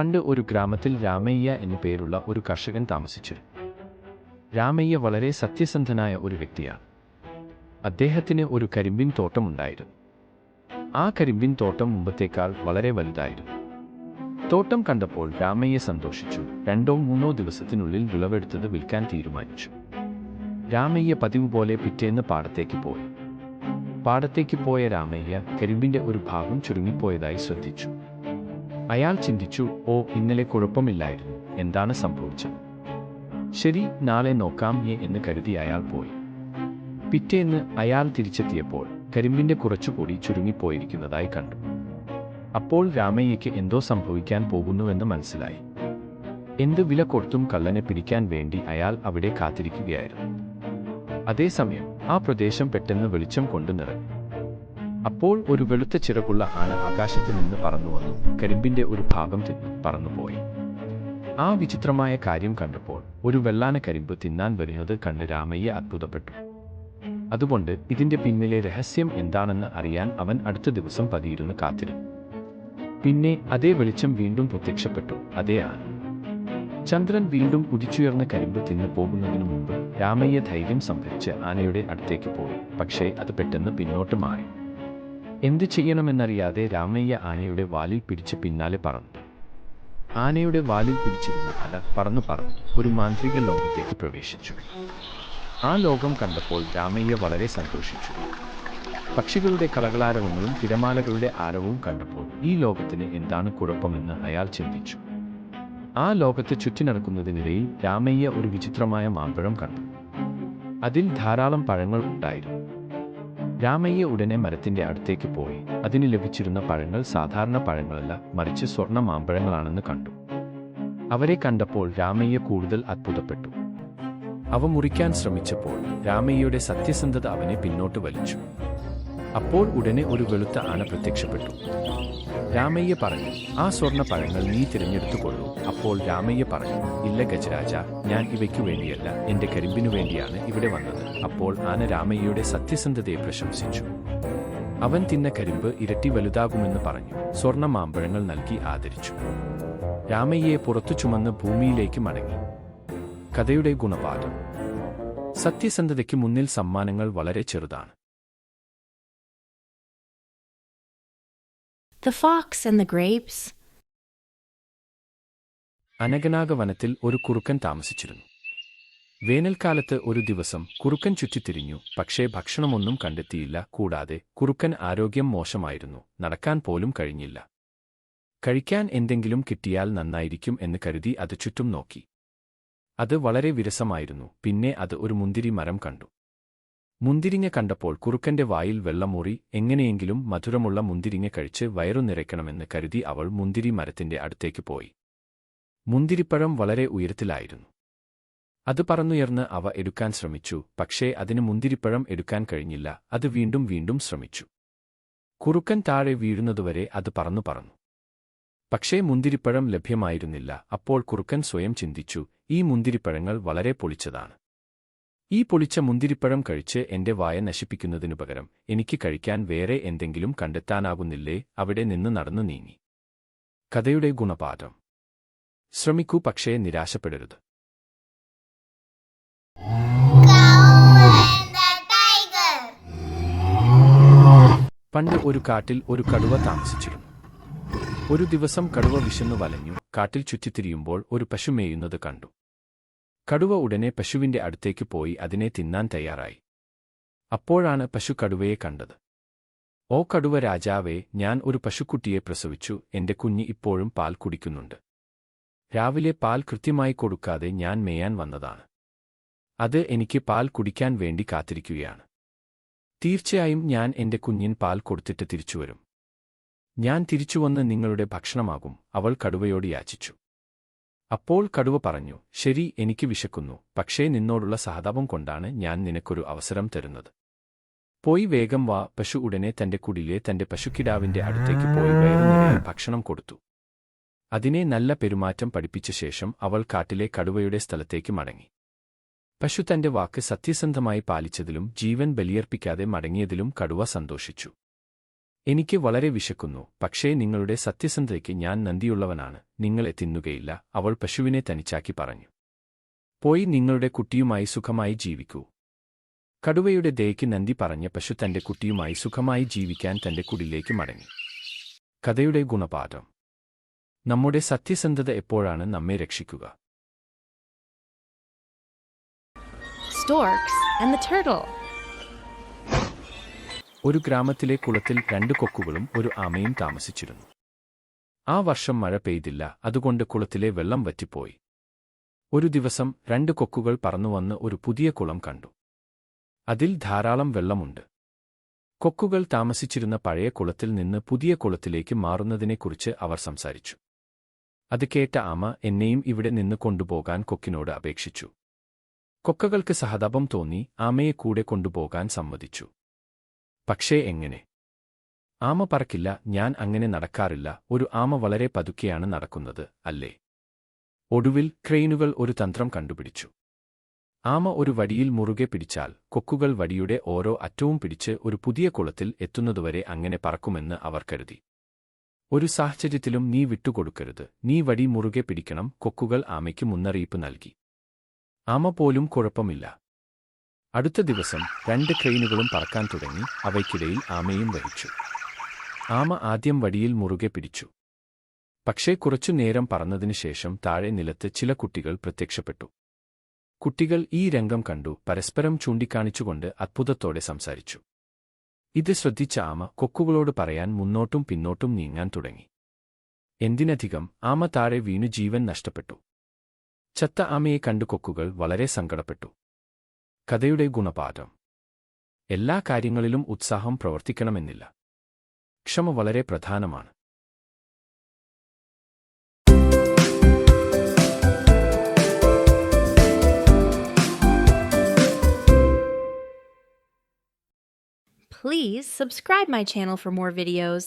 പണ്ട് ഒരു ഗ്രാമത്തിൽ രാമയ്യ എന്നു പേരുള്ള ഒരു കർഷകൻ താമസിച്ചു. രാമയ്യ വളരെ സത്യസന്ധനായ ഒരു വ്യക്തിയാണ്. അദ്ദേഹത്തിന് ഒരു കരിമ്പിൻ തോട്ടമുണ്ടായിരുന്നു ആ കരിമ്പിൻ തോട്ടം മുമ്പത്തേക്കാൾ വളരെ വലുതായിരുന്നു. തോട്ടം കണ്ടപ്പോൾ രാമയ്യ സന്തോഷിച്ചു. രണ്ടോ മൂന്നോ ദിവസത്തിനുള്ളിൽ വിളവെടുത്തത് വിൽക്കാൻ തീരുമാനിച്ചു. രാമയ്യ പതിവ് പോലെ പിറ്റേന്ന് പാടത്തേക്ക് പോയി. പാടത്തേക്ക് പോയ രാമയ്യ കരിമ്പിന്റെ ഒരു ഭാഗം ചുരുങ്ങിപ്പോയതായി ശ്രദ്ധിച്ചു. അയാൾ ചിന്തിച്ചു ഓ ഇന്നലെ കുഴപ്പമില്ലായിരുന്നു. എന്താണ് സംഭവിച്ചത്? ശരി നാളെ നോക്കാം ഏ എന്ന് കരുതി അയാൾ പോയി. പിറ്റേന്ന് അയാൾ തിരിച്ചെത്തിയപ്പോൾ കരിമ്പിന്റെ കുറച്ചുകൂടി ചുരുങ്ങിപ്പോയിരിക്കുന്നതായി കണ്ടു. അപ്പോൾ രാമയ്യയ്ക്ക് എന്തോ സംഭവിക്കാൻ പോകുന്നുവെന്ന് മനസ്സിലായി. എന്ത് വില കൊടുത്തും കള്ളനെ പിടിക്കാൻ വേണ്ടി അയാൾ അവിടെ കാത്തിരിക്കുകയായിരുന്നു. അതേസമയം ആ പ്രദേശം പെട്ടെന്ന് വെളിച്ചം കൊണ്ട് നിറഞ്ഞു. അപ്പോൾ ഒരു വെളുത്ത ചിറകുള്ള ആന ആകാശത്ത് നിന്ന് പറന്നു വന്നു. കരിമ്പിന്റെ ഒരു ഭാഗം തിന്നു പറന്നുപോയി. ആ വിചിത്രമായ കാര്യം കണ്ടപ്പോൾ ഒരു വെള്ളാന കരിമ്പ് തിന്നാൻ വരുന്നത് കണ്ട് രാമയ്യ അത്ഭുതപ്പെട്ടു. അതുകൊണ്ട് ഇതിന്റെ പിന്നിലെ രഹസ്യം എന്താണെന്ന് അറിയാൻ അവൻ അടുത്ത ദിവസം പതിയിരുന്ന് കാത്തിരുന്നു. പിന്നെ അതേ വെളിച്ചം വീണ്ടും പ്രത്യക്ഷപ്പെട്ടു. അതേ ആന. ചന്ദ്രൻ വീണ്ടും കുതിച്ചുയർന്ന കരിമ്പ് തിന്നു പോകുന്നതിനു മുമ്പ് രാമയ്യ ധൈര്യം സംഭരിച്ച് ആനയുടെ അടുത്തേക്ക് പോയി. പക്ഷേ അത് പെട്ടെന്ന് പിന്നോട്ട് മാറി. എന്ത് ചെയ്യണമെന്നറിയാതെ രാമയ്യ ആനയുടെ വാലിൽ പിടിച്ച് പിന്നാലെ പറന്നു. ആനയുടെ വാലിൽ പിടിച്ചിരുന്ന അല പറന്നു പറന്നു ഒരു മാന്ത്രിക ലോകത്തേക്ക് പ്രവേശിച്ചു. ആ ലോകം കണ്ടപ്പോൾ രാമയ്യ വളരെ സന്തോഷിച്ചു. പക്ഷികളുടെ കളകളാരവങ്ങളും തിരമാലകളുടെ ആരവവും കണ്ടപ്പോൾ ഈ ലോകത്തിന് എന്താണ് കുഴപ്പമെന്ന് അയാൾ ചിന്തിച്ചു. ആ ലോകത്ത് ചുറ്റി നടക്കുന്നതിനിടയിൽ രാമയ്യ ഒരു വിചിത്രമായ മാമ്പഴം കണ്ടു. അതിൽ ധാരാളം പഴങ്ങൾ ഉണ്ടായിരുന്നു. രാമയ്യ ഉടനെ മരത്തിന്റെ അടുത്തേക്ക് പോയി. അതിന് ലഭിച്ചിരുന്ന പഴങ്ങൾ സാധാരണ പഴങ്ങളല്ല മറിച്ച് സ്വർണ മാമ്പഴങ്ങളാണെന്ന് കണ്ടു. അവരെ കണ്ടപ്പോൾ രാമയ്യ കൂടുതൽ അത്ഭുതപ്പെട്ടു. അവ മുറിക്കാൻ ശ്രമിച്ചപ്പോൾ രാമയ്യയുടെ സത്യസന്ധത അവനെ പിന്നോട്ട് വലിച്ചു. അപ്പോൾ ഉടനെ ഒരു വെളുത്ത ആന പ്രത്യക്ഷപ്പെട്ടു. രാമയ്യ പറഞ്ഞു ആ സ്വർണ പഴങ്ങൾ നീ തിരഞ്ഞെടുത്തുകൊള്ളൂ. അപ്പോൾ രാമയ്യ പറഞ്ഞു ഇല്ല ഗജരാജ ഞാൻ ഇവയ്ക്കു വേണ്ടിയല്ല എന്റെ കരിമ്പിനു വേണ്ടിയാണ് ഇവിടെ വന്നത്. അപ്പോൾ ആന രാമയ്യയുടെ സത്യസന്ധതയെ പ്രശംസിച്ചു. അവൻ തിന്ന കരിമ്പ് ഇരട്ടി വലുതാകുമെന്ന് പറഞ്ഞു സ്വർണ മാമ്പഴങ്ങൾ നൽകി ആദരിച്ചു. രാമയ്യയെ പുറത്തു ചുമന്ന് ഭൂമിയിലേക്ക് മടങ്ങി. കഥയുടെ ഗുണപാഠം. സത്യസന്ധതയ്ക്ക് മുന്നിൽ സമ്മാനങ്ങൾ വളരെ ചെറുതാണ്. The Fox and the Grapes. അനഗനാഗ വനത്തിൽ ഒരു കുറുക്കൻ താമസിച്ചിരുന്നു. വേനൽക്കാലത്ത് ഒരു ദിവസം കുറുക്കൻ ചുറ്റിത്തിരിഞ്ഞു. പക്ഷേ ഭക്ഷണമൊന്നും കണ്ടെത്തിയില്ല. കൂടാതെ കുറുക്കൻ ആരോഗ്യം മോശമായിരുന്നു. നടക്കാൻ പോലും കഴിഞ്ഞില്ല. കഴിക്കാൻ എന്തെങ്കിലും കിട്ടിയാൽ നന്നായിരിക്കും എന്ന് കരുതി അത് ചുറ്റും നോക്കി. അത് വളരെ വിരസമായിരുന്നു. പിന്നെ അത് ഒരു മുന്തിരി മരം കണ്ടു. മുന്തിരിങ്ങ കണ്ടപ്പോൾ കുറുക്കന്റെ വായിൽ വെള്ളമൂറി എങ്ങനെയെങ്കിലും മധുരമുള്ള മുന്തിരിങ്ങ കഴിച്ച് വയറു നിറയ്ക്കണമെന്ന് കരുതി അവൾ മുന്തിരി മരത്തിന്റെ അടുത്തേക്ക് പോയി. മുന്തിരിപ്പഴം വളരെ ഉയരത്തിലായിരുന്നു. അത് പറന്നുയർന്ന് അവ എടുക്കാൻ ശ്രമിച്ചു പക്ഷേ അതിന് മുന്തിരിപ്പഴം എടുക്കാൻ കഴിഞ്ഞില്ല അത് വീണ്ടും വീണ്ടും ശ്രമിച്ചു. കുറുക്കൻ താഴെ വീഴുന്നതുവരെ അത് പറന്നു പറന്നു. പക്ഷേ മുന്തിരിപ്പഴം ലഭ്യമായിരുന്നില്ല അപ്പോൾ കുറുക്കൻ സ്വയം ചിന്തിച്ചു ഈ മുന്തിരിപ്പഴങ്ങൾ വളരെ പൊളിച്ചതാണ്. ഈ പൊളിച്ച മുന്തിരിപ്പഴം കഴിച്ച് എന്റെ വായ നശിപ്പിക്കുന്നതിനു പകരം എനിക്ക് കഴിക്കാൻ വേറെ എന്തെങ്കിലും കണ്ടെത്താനാകുന്നില്ലേ അവിടെ നിന്ന് നടന്നു നീങ്ങി. കഥയുടെ ഗുണപാഠം. ശ്രമിക്കൂ പക്ഷേ നിരാശപ്പെടരുത്. പണ്ട് ഒരു കാട്ടിൽ ഒരു കടുവ താമസിച്ചിരുന്നു. ഒരു ദിവസം കടുവ വിശന്നു വലഞ്ഞു കാട്ടിൽ ചുറ്റിത്തിരിയുമ്പോൾ ഒരു പശു മേയുന്നത് കണ്ടു. കടുവ ഉടനെ പശുവിന്റെ അടുത്തേക്ക് പോയി അതിനെ തിന്നാൻ തയ്യാറായി. അപ്പോഴാണ് പശു കടുവയെ കണ്ടത്. ഓ കടുവ രാജാവേ ഞാൻ ഒരു പശുക്കുട്ടിയെ പ്രസവിച്ചു എന്റെ കുഞ്ഞ് ഇപ്പോഴും പാൽ കുടിക്കുന്നുണ്ട്. രാവിലെ പാൽ കൃത്യമായി കൊടുക്കാതെ ഞാൻ മേയാൻ വന്നതാണ്. അത് എനിക്ക് പാൽ കുടിക്കാൻ വേണ്ടി കാത്തിരിക്കുകയാണ്. തീർച്ചയായും ഞാൻ എന്റെ കുഞ്ഞിൻ പാൽ കൊടുത്തിട്ട് തിരിച്ചുവരും. ഞാൻ തിരിച്ചുവന്ന് നിങ്ങളുടെ ഭക്ഷണമാകും അവൾ കടുവയോട് യാചിച്ചു. അപ്പോൾ കടുവ പറഞ്ഞു ശരി എനിക്ക് വിശക്കുന്നു. പക്ഷേ നിന്നോടുള്ള സഹതാപം കൊണ്ടാണ് ഞാൻ നിനക്കൊരു അവസരം തരുന്നത്. പോയി വേഗം വാ. പശു ഉടനെ തന്റെ കുടിലെ തന്റെ പശുക്കിടാവിന്റെ അടുത്തേക്ക് പോയി ഭക്ഷണം കൊടുത്തു. അതിനെ നല്ല പെരുമാറ്റം പഠിപ്പിച്ച ശേഷം അവൾ കാട്ടിലെ കടുവയുടെ സ്ഥലത്തേക്ക് മടങ്ങി. പശു തന്റെ വാക്ക് സത്യസന്ധമായി പാലിച്ചതിലും ജീവൻ ബലിയർപ്പിക്കാതെ മടങ്ങിയതിലും കടുവ സന്തോഷിച്ചു. എനിക്ക് വളരെ വിശക്കുന്നു പക്ഷേ നിങ്ങളുടെ സത്യസന്ധതയ്ക്ക് ഞാൻ നന്ദിയുള്ളവനാണ്. നിങ്ങളെ തിന്നുകയില്ല അവൾ പശുവിനെ തനിച്ചാക്കി പറഞ്ഞു. പോയി നിങ്ങളുടെ കുട്ടിയുമായി സുഖമായി ജീവിക്കൂ. കടുവയുടെ ദയയ്ക്ക് നന്ദി പറഞ്ഞ പശു തന്റെ കുട്ടിയുമായി സുഖമായി ജീവിക്കാൻ തന്റെ കുടിലേക്ക് മടങ്ങി. കഥയുടെ ഗുണപാഠം. നമ്മുടെ സത്യസന്ധത എപ്പോഴാണ് നമ്മെ രക്ഷിക്കുക? Storks and the Turtle. ഒരു ഗ്രാമത്തിലെ കുളത്തിൽ രണ്ട് കൊക്കുകളും ഒരു ആമയും താമസിച്ചിരുന്നു. ആ വർഷം മഴ പെയ്തില്ല അതുകൊണ്ട് കുളത്തിലെ വെള്ളം വറ്റിപ്പോയി. ഒരു ദിവസം രണ്ട് കൊക്കുകൾ പറന്നുവന്ന് ഒരു പുതിയ കുളം കണ്ടു. അതിൽ ധാരാളം വെള്ളമുണ്ട്. കൊക്കുകൾ താമസിച്ചിരുന്ന പഴയ കുളത്തിൽ നിന്ന് പുതിയ കുളത്തിലേക്ക് മാറുന്നതിനെക്കുറിച്ച് അവർ സംസാരിച്ചു. അത് കേട്ട ആമ എന്നെയും ഇവിടെ നിന്ന് കൊണ്ടുപോകാൻ കൊക്കിനോട് അപേക്ഷിച്ചു. കൊക്കകൾക്ക് സഹതാപം തോന്നി ആമയെ കൂടെ കൊണ്ടുപോകാൻ സമ്മതിച്ചു. പക്ഷേ എങ്ങനെ? ആമ പറക്കില്ല ഞാൻ അങ്ങനെ നടക്കാറില്ല. ഒരു ആമ വളരെ പതുക്കെയാണ് നടക്കുന്നത് അല്ലേ? ഒടുവിൽ ക്രെയിനുകൾ ഒരു തന്ത്രം കണ്ടുപിടിച്ചു. ആമ ഒരു വടിയിൽ മുറുകെ പിടിച്ചാൽ കൊക്കുകൾ വടിയുടെ ഓരോ അറ്റവും പിടിച്ച് ഒരു പുതിയ കുളത്തിൽ എത്തുന്നതുവരെ അങ്ങനെ പറക്കുമെന്ന് അവർ കരുതി. ഒരു സാഹചര്യത്തിലും നീ വിട്ടുകൊടുക്കരുത്. നീ വടി മുറുകെ പിടിക്കണം കൊക്കുകൾ ആമയ്ക്ക് മുന്നറിയിപ്പ് നൽകി. ആമ പോലും കുഴപ്പമില്ല. അടുത്ത ദിവസം രണ്ട് ക്രെയിനുകളും പറക്കാൻ തുടങ്ങി അവയ്ക്കിടയിൽ ആമയും വഹിച്ചു. ആമ ആദ്യം വടിയിൽ മുറുകെ പിടിച്ചു. പക്ഷേ കുറച്ചു നേരം പറന്നതിനു ശേഷം താഴെ നിലത്ത് ചില കുട്ടികൾ പ്രത്യക്ഷപ്പെട്ടു. കുട്ടികൾ ഈ രംഗം കണ്ടു പരസ്പരം ചൂണ്ടിക്കാണിച്ചുകൊണ്ട് അത്ഭുതത്തോടെ സംസാരിച്ചു. ഇത് ശ്രദ്ധിച്ച ആമ കൊക്കുകളോട് പറയാൻ മുന്നോട്ടും പിന്നോട്ടും നീങ്ങാൻ തുടങ്ങി. എന്തിനധികം ആമ താഴെ വീണു ജീവൻ നഷ്ടപ്പെട്ടു. ചത്ത ആമയെ കണ്ടു കൊക്കുകൾ വളരെ സങ്കടപ്പെട്ടു. കഥയുടെ ഗുണപാഠം. എല്ലാ കാര്യങ്ങളിലും ഉത്സാഹം പ്രവർത്തിക്കണമെന്നില്ല. ക്ഷമ വളരെ പ്രധാനമാണ്. Please subscribe my channel for more videos.